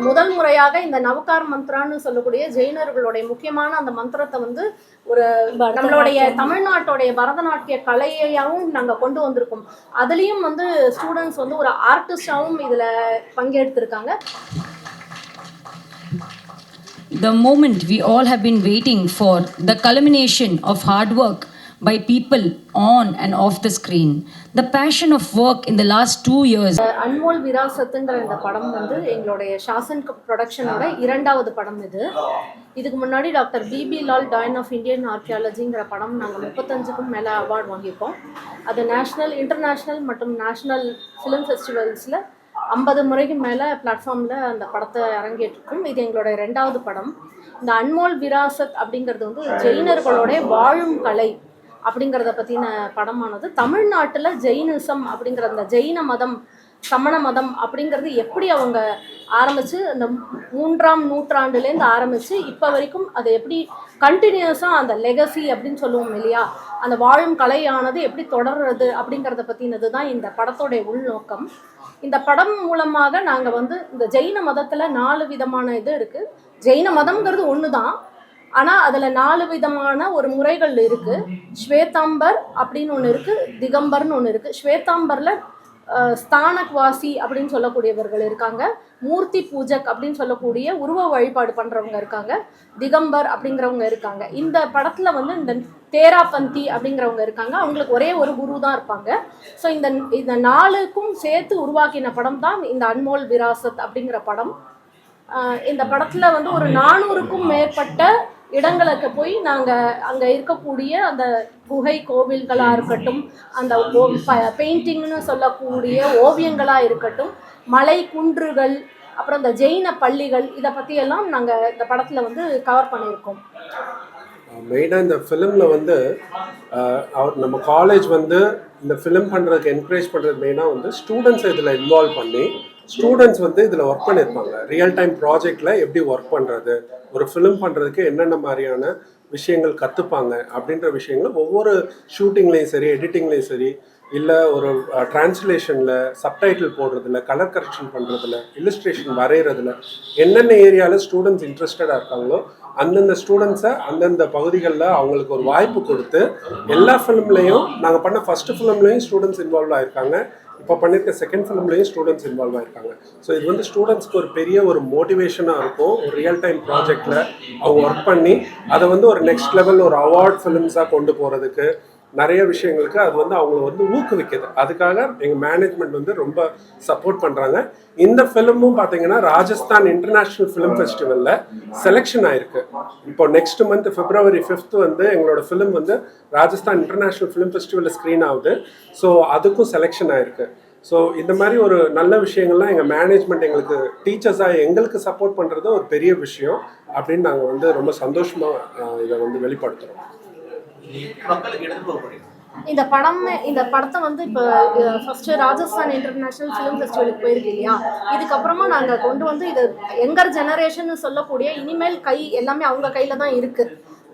முதல் முறையாக இந்த நவகார் மந்த்ரான்னு சொல்லக்கூடிய ஜெயினர்களுடைய முக்கியமான அந்த மந்திரத்தை வந்து ஒரு நம்மளுடைய தமிழ்நாட்டுடைய பரதநாட்டிய கலையையாவும் நாங்க கொண்டு வந்திருக்கோம். அதுலயும் வந்து ஸ்டூடெண்ட்ஸ் வந்து ஒரு ஆர்டிஸ்டாவும் இதுல பங்கெடுத்திருக்காங்க. The moment we all have been waiting for the culmination of hard work by people on and off the screen. The passion of work in the last two years. Anmol விராசத்துங்கிற இந்த படம் வந்து எங்களுடைய ஷாசன் ப்ரொடக்ஷனோட இரண்டாவது படம் இது. இதுக்கு முன்னாடி doctor BB Lal doyen of Indian ஆர்கியாலஜிங்கிற படம் நாங்கள் முப்பத்தஞ்சுக்கும் மேலே அவார்ட் வாங்கியிருக்கோம். அது நேஷ்னல் இன்டர்நேஷ்னல் மற்றும் நேஷ்னல் ஃபிலிம் ஃபெஸ்டிவல்ஸில் ஐம்பது முறைக்கு மேலே பிளாட்ஃபார்மில் அந்த படத்தை அரங்கேற்றிருக்கும். இது எங்களுடைய ரெண்டாவது படம். இந்த அன்மோல் விராசத் அப்படிங்கிறது வந்து ஜெயினர்களுடைய வாழும் கலை. அப்படிங்கிறத பற்றின படமானது தமிழ்நாட்டில் ஜெயினிசம் அப்படிங்கிற அந்த ஜெயின மதம் சமண மதம் அப்படிங்கிறது எப்படி அவங்க ஆரம்பித்து அந்த மூன்றாம் நூற்றாண்டுலேருந்து ஆரம்பித்து இப்போ வரைக்கும் அது எப்படி கண்டினியூஸாக அந்த லெகசி அப்படின்னு சொல்லுவோம் இல்லையா? அந்த வாழும் கலையானது எப்படி தொடர்றது அப்படிங்கிறத பற்றினது தான் இந்த படத்தோடைய உள்நோக்கம். இந்த படம் மூலமாக நாங்கள் வந்து இந்த ஜெயின மதத்தில் நாலு விதமான இது இருக்குது ஜெயின மதம்ங்கிறது ஒன்று தான் ஆனால் அதில் நாலு விதமான ஒரு முறைகள் இருக்குது ஸ்வேதாம்பர் அப்படின்னு ஒன்று இருக்குது திகம்பர்னு ஒன்று இருக்குது ஸ்வேதாம்பரில் ஸ்தானக்வாசி அப்படின்னு சொல்லக்கூடியவர்கள் இருக்காங்க. மூர்த்தி பூஜக் அப்படின்னு சொல்லக்கூடிய உருவ வழிபாடு பண்ணுறவங்க இருக்காங்க. திகம்பர் அப்படிங்கிறவங்க இருக்காங்க. இந்த படத்தில் வந்து இந்த தேராபந்தி அப்படிங்கிறவங்க இருக்காங்க. அவங்களுக்கு ஒரே ஒரு குரு தான் இருப்பாங்க. ஸோ இந்த இந்த நாளுக்கும் சேர்த்து உருவாக்கின படம் தான் இந்த அன்மோல் விராசத் அப்படிங்கிற படம். இந்த படத்தில் வந்து ஒரு நானூறுக்கும் மேற்பட்ட இடங்களுக்கு போய் நாங்கள் அங்கே இருக்கக்கூடிய அந்த குகை கோவில்களாக இருக்கட்டும் அந்த பெயிண்டிங்னு சொல்லக்கூடிய ஓவியங்களாக இருக்கட்டும் மலை குன்றுகள் அப்புறம் இந்த ஜெயின பள்ளிகள் இதை பற்றியெல்லாம் நாங்கள் இந்த படத்தில் வந்து கவர் பண்ணியிருக்கோம். மெயினாக இந்த ஃபிலிமில் வந்து அவர் நம்ம காலேஜ் வந்து இந்த ஃபிலிம் பண்ணுறதுக்கு என்கரேஜ் பண்ணுறது மெயினாக வந்து ஸ்டூடெண்ட்ஸை இதில் இன்வால்வ் பண்ணி ஸ்டூடெண்ட்ஸ் வந்து இதில் ஒர்க் பண்ணியிருப்பாங்க. ரியல் டைம் ப்ராஜெக்டில் எப்படி ஒர்க் பண்ணுறது ஒரு ஃபிலிம் பண்ணுறதுக்கு என்னென்ன மாதிரியான விஷயங்கள் கற்றுப்பாங்க அப்படின்ற விஷயங்களும் ஒவ்வொரு ஷூட்டிங்லேயும் சரி எடிட்டிங்லேயும் சரி இல்லை ஒரு டிரான்ஸ்லேஷனில் சப்டைட்டில் போடுறதுல கலர் கரெக்ஷன் பண்ணுறதுல இல்லுஸ்ட்ரேஷன் வரைகிறதுல என்னென்ன ஏரியாவில் ஸ்டூடெண்ட்ஸ் இன்ட்ரெஸ்டடாக இருக்காங்களோ அந்தந்த ஸ்டூடெண்ட்ஸை அந்தந்த பகுதிகளில் அவங்களுக்கு ஒரு வாய்ப்பு கொடுத்து எல்லா ஃபிலிம்லேயும் நாங்கள் பண்ண ஃபஸ்ட்டு ஃபிலிம்லேயும் ஸ்டூடெண்ட்ஸ் இன்வால்வ் ஆகிருக்காங்க இப்போ பண்ணியிருக்க செகண்ட் ஃபிலிம்லேயும் ஸ்டூடெண்ட்ஸ் இன்வால்வ் ஆயிருக்காங்க. ஸோ இது வந்து ஸ்டூடெண்ட்ஸ்க்கு ஒரு பெரிய ஒரு மோட்டிவேஷனாக இருக்கும். ஒரு ரியல் டைம் ப்ராஜெக்டில் அவங்க ஒர்க் பண்ணி அதை வந்து ஒரு நெக்ஸ்ட் லெவல் ஒரு அவார்ட் ஃபிலிம்ஸாக கொண்டு போகிறதுக்கு நிறைய விஷயங்களுக்கு அது வந்து அவங்கள வந்து ஊக்குவிக்குது. அதுக்காக எங்கள் மேனேஜ்மெண்ட் வந்து ரொம்ப சப்போர்ட் பண்ணுறாங்க இந்த ஃபிலிமும் பார்த்தீங்கன்னா ராஜஸ்தான் இன்டர்நேஷ்னல் ஃபிலிம் ஃபெஸ்டிவலில் செலெக்ஷன் ஆயிருக்கு. இப்போ நெக்ஸ்ட் மந்த் பிப்ரவரி ஃபிஃப்த் வந்து எங்களோட ஃபிலிம் வந்து ராஜஸ்தான் இன்டர்நேஷ்னல் ஃபிலிம் ஃபெஸ்டிவலில் ஸ்க்ரீன் ஆகுது. ஸோ அதுக்கும் செலெக்ஷன் ஆயிருக்கு. ஸோ இந்த மாதிரி ஒரு நல்ல விஷயங்கள்லாம் எங்கள் மேனேஜ்மெண்ட் எங்களுக்கு டீச்சர்ஸாக எங்களுக்கு சப்போர்ட் பண்ணுறது ஒரு பெரிய விஷயம் அப்படின்னு நாங்கள் வந்து ரொம்ப சந்தோஷமாக இதை வந்து வெளிப்படுத்துகிறோம் மக்களுக்கு எடுத்து போக இந்த படம் இந்த படத்தை வந்து இப்போ ஃபர்ஸ்ட் ராஜஸ்தான் இன்டர்நேஷனல் ஃபிலிம் ஃபெஸ்டிவலுக்கு போயிருக்கு இல்லையா? இதுக்கப்புறமா நாங்கள் கொண்டு வந்து இது எங்கர் ஜெனரேஷன் சொல்லக்கூடிய இனிமேல் கை எல்லாமே அவங்க கையில தான் இருக்கு.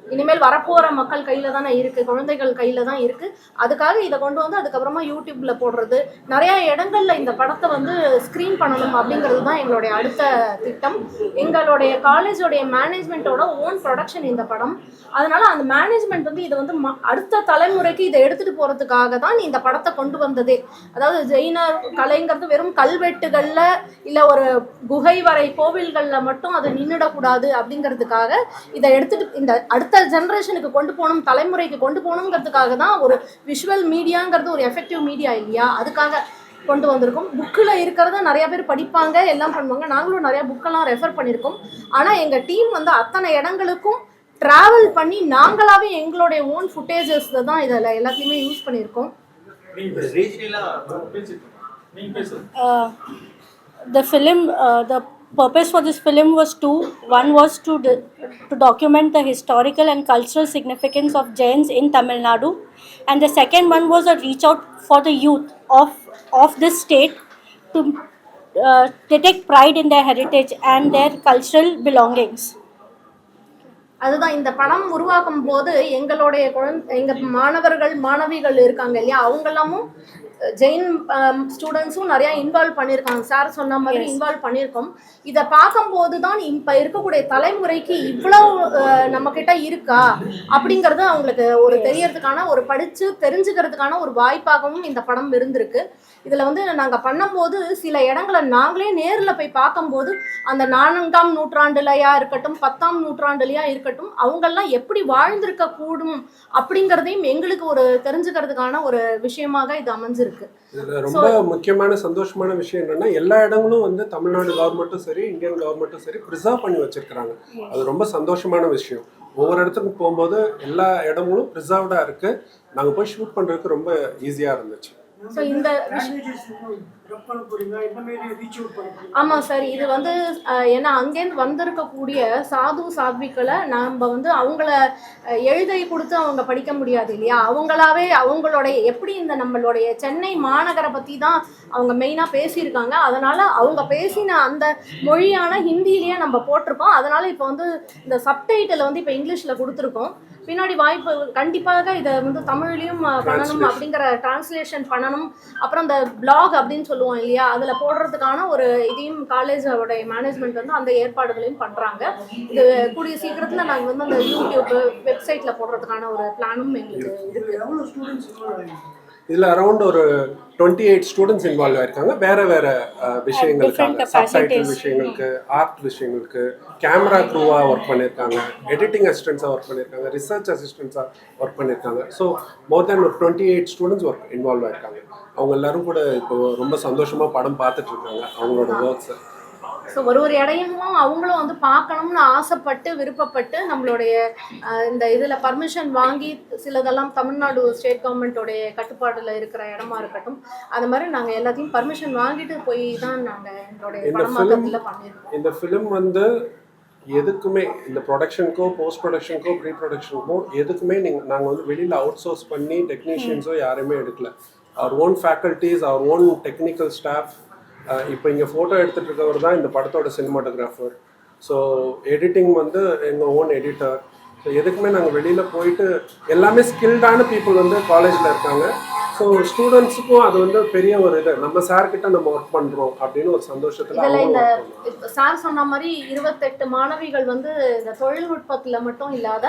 இனிமேல் வரப்போகிற மக்கள் கையில் தானே இருக்குது குழந்தைகள் கையில் தான் இருக்குது அதுக்காக இதை கொண்டு வந்து அதுக்கப்புறமா யூடியூப்பில் போடுறது. நிறையா இடங்கள்ல இந்த படத்தை வந்து ஸ்க்ரீன் பண்ணணும் அப்படிங்கிறது தான் எங்களுடைய அடுத்த திட்டம். எங்களுடைய காலேஜோடைய மேனேஜ்மெண்ட்டோட ஓன் ப்ரொடக்ஷன் இந்த படம். அதனால அந்த மேனேஜ்மெண்ட் வந்து இதை வந்து ம- அடுத்த தலைமுறைக்கு இதை எடுத்துட்டு போறதுக்காக தான் இந்த படத்தை கொண்டு வந்ததே. அதாவது ஜெயினர் கலைங்கிறது வெறும் கல்வெட்டுகள்ல இல்ல ஒரு குகை வரை கோவில்கள்ல மட்டும் அது நின்றுடக்கூடாது அப்படிங்கிறதுக்காக இதை எடுத்துட்டு இந்த அடுத்த ஜெனரேஷனுக்கு கொண்டு போகணும் தலைமுறைக்கு கொண்டு போகணுங்கிறதுக்காக தான் ஒரு விஷுவல் மீடியாங்கிறது ஒரு எஃபெக்டிவ் மீடியா இல்லையா? அதுக்காக கொண்டு வந்திருக்கோம். புக்கில் இருக்கிறத நிறைய பேர் படிப்பாங்க எல்லாம் பண்ணுவாங்க. நாங்களும் நிறைய புக்கெல்லாம் ரெஃபர் பண்ணியிருக்கோம். ஆனால் எங்கள் டீம் வந்து அத்தனை இடங்களுக்கும் ட்ராவல் பண்ணி நாங்களாவே எங்களுடைய ஓன் ஃபுட்டேஜஸில் தான் இதில் எல்லாத்தையுமே யூஸ் பண்ணியிருக்கோம். film, uh, the purpose for this film was two. One was to do, to document the historical and cultural significance of Jains in Tamil Nadu, and the second one was a reach out for the youth of of this state to uh, they take pride in their heritage and their cultural belongings. அதுதான் இந்த படம் உருவாக்கும் போது எங்களுடைய குழந்தை எங்கள் மாணவர்கள் மாணவிகள் இருக்காங்க இல்லையா அவங்களாமும் ஜெயின் ஸ்டூடெண்ட்ஸும் நிறைய இன்வால்வ் பண்ணியிருக்காங்க. சார் சொன்ன மாதிரி இன்வால்வ் பண்ணியிருக்கோம். இதை பார்க்கும்போது தான் இப்போ இருக்கக்கூடிய தலைமுறைக்கு இவ்வளோ நம்ம கிட்ட இருக்கா? அப்படிங்கிறது அவங்களுக்கு ஒரு தெரியறதுக்கான ஒரு படிச்சு தெரிஞ்சுக்கிறதுக்கான ஒரு வாய்ப்பாகவும் இந்த படம் இருந்திருக்கு. இதில் வந்து நாங்கள் பண்ணும்போது சில இடங்களை நாங்களே நேரில் போய் பார்க்கும்போது அந்த நான்காம் நூற்றாண்டுலையா இருக்கட்டும் பத்தாம் நூற்றாண்டுலையா இருக்கட்டும் அவங்கெல்லாம் எப்படி வாழ்ந்திருக்க கூடும் அப்படிங்கிறதையும் எங்களுக்கு ஒரு தெரிஞ்சுக்கிறதுக்கான ஒரு விஷயமாக இது அமைஞ்சிருக்கு. இதுல ரொம்ப முக்கியமான சந்தோஷமான விஷயம் என்னன்னா எல்லா இடங்களும் வந்து தமிழ்நாடு கவர்மெண்ட்டும் சரி இந்தியன் கவர்மெண்ட்டும் சரி ப்ரிசர்வ் பண்ணி வச்சிருக்கிறாங்க. அது ரொம்ப சந்தோஷமான விஷயம். ஒவ்வொரு இடத்துக்கும் போகும்போது எல்லா இடங்களும் ப்ரிசர்வ்டா இருக்கு. நாங்க போய் ஷூட் பண்றதுக்கு ரொம்ப ஈஸியா இருந்துச்சு. ஆமாம் சார் இது வந்து ஏன்னா அங்கேருந்து வந்திருக்கக்கூடிய சாது சாத்விகளை நாம் வந்து அவங்கள எழுதை கொடுத்து அவங்க படிக்க முடியாது இல்லையா? அவங்களாவே அவங்களுடைய எப்படி இந்த நம்மளுடைய சென்னை மாநகரை பற்றி தான் அவங்க மெயினாக பேசியிருக்காங்க. அதனால் அவங்க பேசின அந்த மொழியான ஹிந்திலேயே நம்ம போட்டிருக்கோம். அதனால் இப்போ வந்து இந்த சப்டைட்டில் வந்து இப்போ இங்கிலீஷில் கொடுத்துருக்கோம். பின்னாடி வாய்ப்பு கண்டிப்பாக இதை வந்து தமிழ்லையும் பண்ணணும். அப்படிங்கிற டிரான்ஸ்லேஷன் பண்ணணும். அப்புறம் இந்த பிளாக் அப்படின்னு சொல்லுவோம் இல்லையா? அதில் போடுறதுக்கான ஒரு இதையும் காலேஜோட மேனேஜ்மெண்ட் வந்து அந்த ஏற்பாடுகளையும் பண்ணுறாங்க இது கூடிய சீக்கிரத்தில் நாங்கள் வந்து அந்த யூடியூப் வெப்சைட்டில் போடுறதுக்கான ஒரு பிளானும் எங்களுக்கு இருக்கு. இதுல அரௌண்ட் ஒரு டுவெண்ட்டி எயிட் ஸ்டூடெண்ட்ஸ் இன்வால்வ் ஆயிருக்காங்க. வேற வேற விஷயங்களுக்காக சப்டைட்டில். விஷயங்களுக்கு ஆர்ட் விஷயங்களுக்கு கேமரா க்ரூவா ஒர்க் பண்ணியிருக்காங்க. எடிட்டிங் அசிஸ்டன்ஸாக ஒர்க் பண்ணியிருக்காங்க. ரிசர்ச் அசிஸ்டன்ஸாக ஒர்க் பண்ணியிருக்காங்க. ஸோ மோர் தென் ஒரு twenty eight students work involve ஆயிருக்காங்க. அவங்க எல்லாரும் கூட இப்போ ரொம்ப சந்தோஷமா படம் பார்த்துட்டு இருக்காங்க அவங்களோட ஒர்க்ஸை ஸோ ஒரு ஒரு இடையமும் அவங்களும் வந்து பார்க்கணும்னு ஆசைப்பட்டு விருப்பப்பட்டு நம்மளுடைய இந்த இதில் பர்மிஷன் வாங்கி சிலதெல்லாம் தமிழ்நாடு ஸ்டேட் கவர்மெண்ட்டோடைய கட்டுப்பாடில் இருக்கிற இடமா இருக்கட்டும் அந்த மாதிரி நாங்கள் எல்லாத்தையும் பர்மிஷன் வாங்கிட்டு போய் தான் நாங்கள் எங்களுடைய படமாக்கத்தில் பண்ணியிருக்கோம். இந்த ஃபிலிம் வந்து எதுக்குமே இந்த ப்ரொடக்ஷனுக்கோ போஸ்ட் ப்ரொடக்ஷனுக்கோ ப்ரீ ப்ரொடக்ஷனுக்கோ எதுக்குமே நீங்கள் நாங்கள் வந்து வெளியில் அவுட் சோர்ஸ் பண்ணி டெக்னீஷியன்ஸோ யாருமே எடுக்கல. அவர் ஓன் ஃபேக்கல்ட்டிஸ் அவர் ஓன் டெக்னிக்கல் ஸ்டாஃப் இப்போ இங்கே ஃபோட்டோ எடுத்துகிட்டு இருக்கவர் தான் இந்த படத்தோட சினிமாட்டோகிராஃபர் ஸோ எடிட்டிங் வந்து எங்கள் ஓன் எடிட்டர் ஸோ எதுக்குமே நாங்கள் வெளியில் போயிட்டு எல்லாமே ஸ்கில்டான பீப்புள் வந்து காலேஜில் இருக்காங்க. ஸோ ஸ்டூடெண்ட்ஸுக்கும் அது வந்து பெரிய ஒரு இது. நம்ம சார் கிட்ட நம்ம ஒர்க் பண்ணுறோம் அப்படின்னு ஒரு சந்தோஷத்தில் இந்த சார் சொன்ன மாதிரி இருபத்தெட்டு மாணவிகள் வந்து இந்த தொழில்நுட்பத்தில் மட்டும் இல்லாத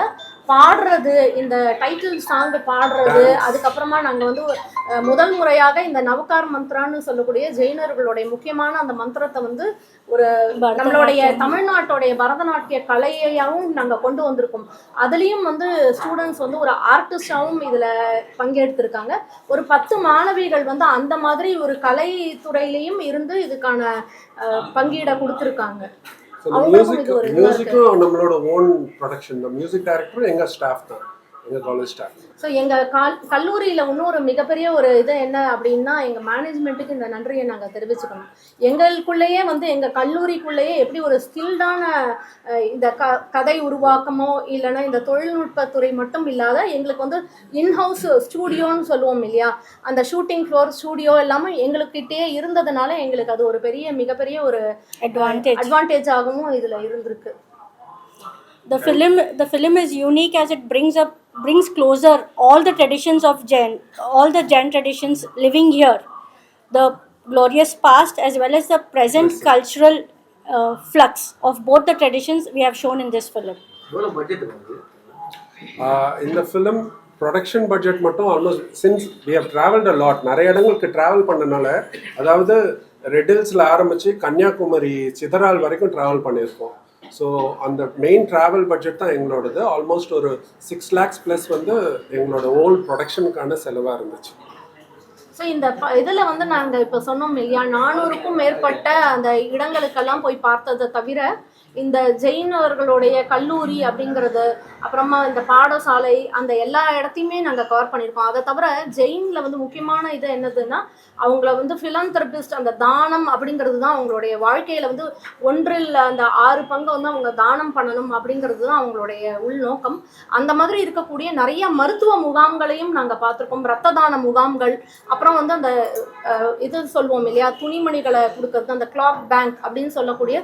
பாடுறது இந்த டைட்டில் சாங் பாடுறது அதுக்கப்புறமா நாங்கள் வந்து முதல் முறையாக இந்த நவகார் மந்த்ரான்னு சொல்லக்கூடிய ஜெயினர்களுடைய முக்கியமான அந்த மந்திரத்தை வந்து ஒரு நம்மளுடைய தமிழ்நாட்டுடைய பரதநாட்டிய கலையையாவும் நாங்கள் கொண்டு வந்திருக்கோம். அதுலேயும் வந்து ஸ்டூடெண்ட்ஸ் வந்து ஒரு ஆர்டிஸ்டாகவும் இதில் பங்கெடுத்திருக்காங்க. ஒரு பத்து மாணவிகள் வந்து அந்த மாதிரி ஒரு கலைத்துறையிலையும் இருந்து இதுக்கான பங்கீட கொடுத்துருக்காங்க. மியூசிக் மியூசிக்கும் நம்மளோட ஓன் ப்ரொடக்ஷன் தான் மியூசிக் டைரக்டரும் எங்கள் ஸ்டாஃப் தான். எங்கள் காலேஜ் ஸ்டாஃப் ஸோ எங்கள் கால் கல்லூரியில் இன்னொரு மிகப்பெரிய ஒரு இது என்ன அப்படின்னா எங்கள் மேனேஜ்மெண்ட்டுக்கு இந்த நன்றியை நாங்கள் தெரிவிச்சுக்கணும். எங்களுக்குள்ளேயே வந்து எங்கள் கல்லூரிக்குள்ளேயே எப்படி ஒரு ஸ்கில்டான இந்த க கதை உருவாக்கமோ இல்லைன்னா இந்த தொழில்நுட்பத்துறை மட்டும் இல்லாத எங்களுக்கு வந்து இன்ஹவுஸ் ஸ்டூடியோன்னு சொல்லுவோம் இல்லையா? அந்த ஷூட்டிங் ஃப்ளோர் ஸ்டூடியோ எல்லாமே எங்களுக்கிட்டே இருந்ததுனால எங்களுக்கு அது ஒரு பெரிய மிகப்பெரிய ஒரு Advantage. அட்வான்டேஜாகவும் இதில் இருந்திருக்கு. The film the film is unique as it brings up brings closer all the traditions of jain all the jain traditions living here the glorious past as well as the present cultural uh, flux of both the traditions we have shown in this film வந்து ஆஹ் இந்த film production budget மட்டும் almost since we have travelled a lot நிறைய இடங்களுக்கு travel பண்ணனால அதாவது ரெடில்ஸில் ஆரம்பித்து கன்னியாகுமரி சிதறால் வரைக்கும் ட்ராவல் பண்ணியிருக்கோம் ஸோ அந்த மெயின் ட்ராவல் பட்ஜெட் தான் எங்களோடது. ஆல்மோஸ்ட் ஒரு சிக்ஸ் லேக்ஸ் ப்ளஸ் வந்து எங்களோட ஓல் ப்ரொடக்ஷனுக்கான செலவாக இருந்துச்சு. ஸோ இந்த இதில் வந்து நாங்கள் இப்போ சொன்னோம் இல்லையா நானூறுக்கும் மேற்பட்ட அந்த இடங்களுக்கெல்லாம் போய் பார்த்ததை தவிர இந்த ஜெயினர்களுடைய கல்லூரி அப்படிங்கிறது அப்புறமா இந்த பாடசாலை அந்த எல்லா இடத்தையுமே நாங்கள் கவர் பண்ணியிருக்கோம். அதை தவிர ஜெயினில் வந்து முக்கியமான இது என்னதுன்னா அவங்கள வந்து ஃபிலந்தெரபிஸ்ட் அந்த தானம் அப்படிங்கிறது தான் அவங்களுடைய வாழ்க்கையில் வந்து ஒன்றில் அந்த ஆறு பங்கு வந்து அவங்க தானம் பண்ணணும் அப்படிங்கிறது தான் அவங்களுடைய உள்நோக்கம். அந்த மாதிரி இருக்கக்கூடிய நிறைய மருத்துவ முகாம்களையும் நாங்கள் பார்த்துருக்கோம். ரத்த தான முகாம்கள் அப்புறம் வந்து அந்த இது சொல்லுவோம் இல்லையா துணிமணிகளை கொடுக்கறது அந்த கிளாத் பேங்க் அப்படின்னு சொல்லக்கூடிய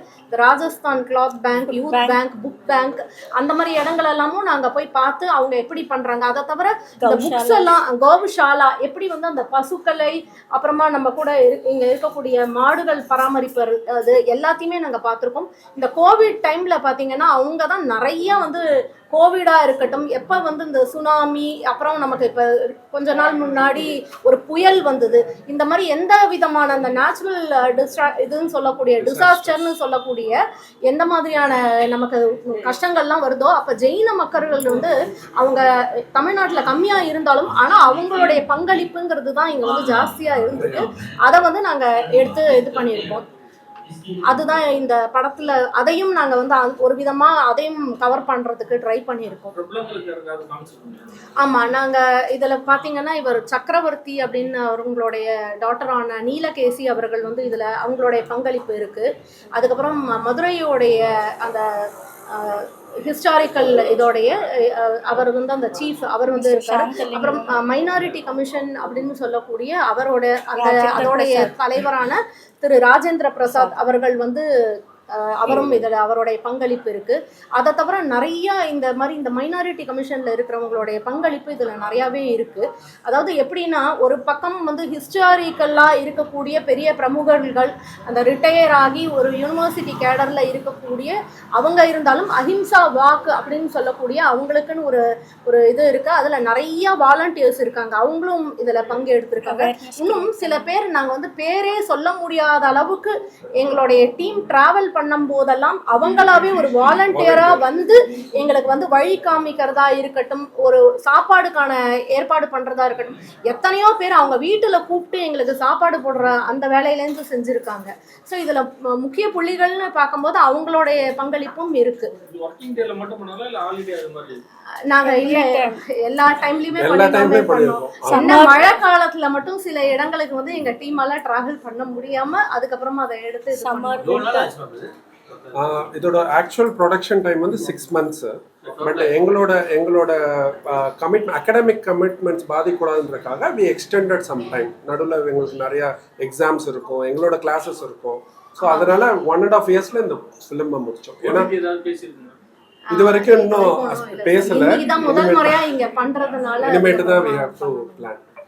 Rajasthan cloth bank youth bank book bank அந்த மாதிரி இடங்கள் எல்லாமும் நாங்க போய் பார்த்து அவங்க எப்படி பண்றாங்க. அதை தவிர இந்த புக்ஸ் எல்லாம் கோவுஷாலா எப்படி வந்து அந்த பசுக்களை அப்புறமா நம்ம கூட இங்க இருக்கக்கூடிய மாடுகள் பராமரிப்பு அது எல்லாத்தையுமே நாங்க பார்த்திருக்கோம். இந்த கோவிட் டைம்ல பாத்தீங்கன்னா அவங்க தான் நிறைய வந்து கோவிடா இருக்கட்டும் எப்ப வந்து இந்த சுனாமி அப்புறம் நமக்கு இப்ப கொஞ்ச நாள் முன்னாடி ஒரு புயல் வந்தது. இந்த மாதிரி எந்த விதமான அந்த நேச்சுரல் டிஸ்ட்ரா இதுன்னு சொல்லக்கூடிய டிசாஸ்டர்னு சொல்லக்கூடிய எந்த மாதிரியான நமக்கு கஷ்டங்கள்லாம் வருதோ அப்ப ஜெயின மக்கள்கள் வந்து அவங்க தமிழ்நாட்டுல கம்மியா இருந்தாலும் ஆனா அவங்களுடைய பங்களிப்புங்கிறது தான் இங்க வந்து ஜாஸ்தியா இருந்திருக்கு. அதை வந்து நாங்க எடுத்து இது பண்ணியிருக்கோம். அதுதான் இந்த படத்துல அதையும் நாங்க வந்து ஒரு விதமா அதையும் கவர் பண்றதுக்கு ட்ரை பண்ணியிருக்கோம். ஆமா நாங்க இதுல பாத்தீங்கன்னா இவர் சக்கரவர்த்தி அப்படின்னு அவங்களுடைய டாட்டரான நீலகேசி அவர்கள் வந்து இதுல அவங்களுடைய பங்களிப்பு இருக்கு. அதுக்கப்புறம் மதுரையோடைய அந்த ஹிஸ்டாரிக்கல் இதோடைய அவர் வந்து அந்த சீஃப் அவர் வந்து இருக்காரு. அப்புறம் மைனாரிட்டி கமிஷன் அப்படின்னு சொல்லக்கூடிய அவரோட அந்த அதோடைய தலைவரான திரு ராஜேந்திர பிரசாத் அவர்கள் வந்து அவரும் இதில் அவருடைய பங்களிப்பு இருக்கு. அதை தவிர நிறைய இந்த மாதிரி இந்த மைனாரிட்டி கமிஷன்ல இருக்கிறவங்களுடைய பங்களிப்பு இதில் நிறையாவே இருக்கு. அதாவது எப்படின்னா ஒரு பக்கம் வந்து ஹிஸ்டாரிக்கல்லா இருக்கக்கூடிய பெரிய பிரமுகர்கள் அந்த ரிட்டையர் ஆகி ஒரு யூனிவர்சிட்டி கேடர்ல இருக்கக்கூடிய அவங்க இருந்தாலும் அஹிம்சா வாக்கு அப்படின்னு சொல்லக்கூடிய அவங்களுக்குன்னு ஒரு ஒரு இது இருக்கு. அதுல நிறைய வாலண்டியர்ஸ் இருக்காங்க. அவங்களும் இதுல பங்கு எடுத்திருக்காங்க இன்னும் சில பேர் நாங்க வந்து பேரே சொல்ல முடியாத அளவுக்கு எங்களுடைய டீம் டிராவல் பண்ணும் போதெல்லாம் அவங்களாவே ஒரு வாலண்டியரா வந்து எங்களுக்கு வந்து வழி காமிக்கிறதா இருக்கட்டும் ஒரு சாப்பாடுக்கான ஏற்பாடு பண்றதா இருக்கட்டும் எத்தனையோ பேர் அவங்க வீட்டுல கூப்பிட்டு எங்களுக்கு சாப்பாடு போடுற அந்த வேலையிலேருந்து செஞ்சிருக்காங்க. ஸோ இதுல முக்கிய புள்ளிகள்னு பார்க்கும்போது அவங்களுடைய பங்களிப்பும் இருக்கு. நாங்க இல்ல எல்லா டைம்லயுமே பண்ணோம் மழை காலத்துல மட்டும் சில இடங்களுக்கு வந்து எங்க டீம் எல்லாம் டிராவல் பண்ண முடியாம அதுக்கப்புறமா அதை எடுத்து இதோட ஆக்சுவல் ப்ரொடக்ஷன் டைம் வந்து சிக்ஸ் மந்த்ஸ் பட் எங்களோட எங்களோட கமிட் அகடமிக் கமிட்மெண்ட்ஸ் பாதிக்கூடாதுன்றதுக்காக வி எக்ஸ்டெண்டட் சம் டைம் நடுவில் எங்களுக்கு நிறைய எக்ஸாம்ஸ் இருக்கும் எங்களோட கிளாஸஸ் இருக்கும். ஸோ அதனால ஒன் அண்ட் ஆஃப் இயர்ஸ்ல இந்த ஃபிலிமை முடிச்சோம். ஏன்னா இது வரைக்கும் இன்னும் பேசல. இனிமேட்டு தான் வி ஹேவ் டு பிளான்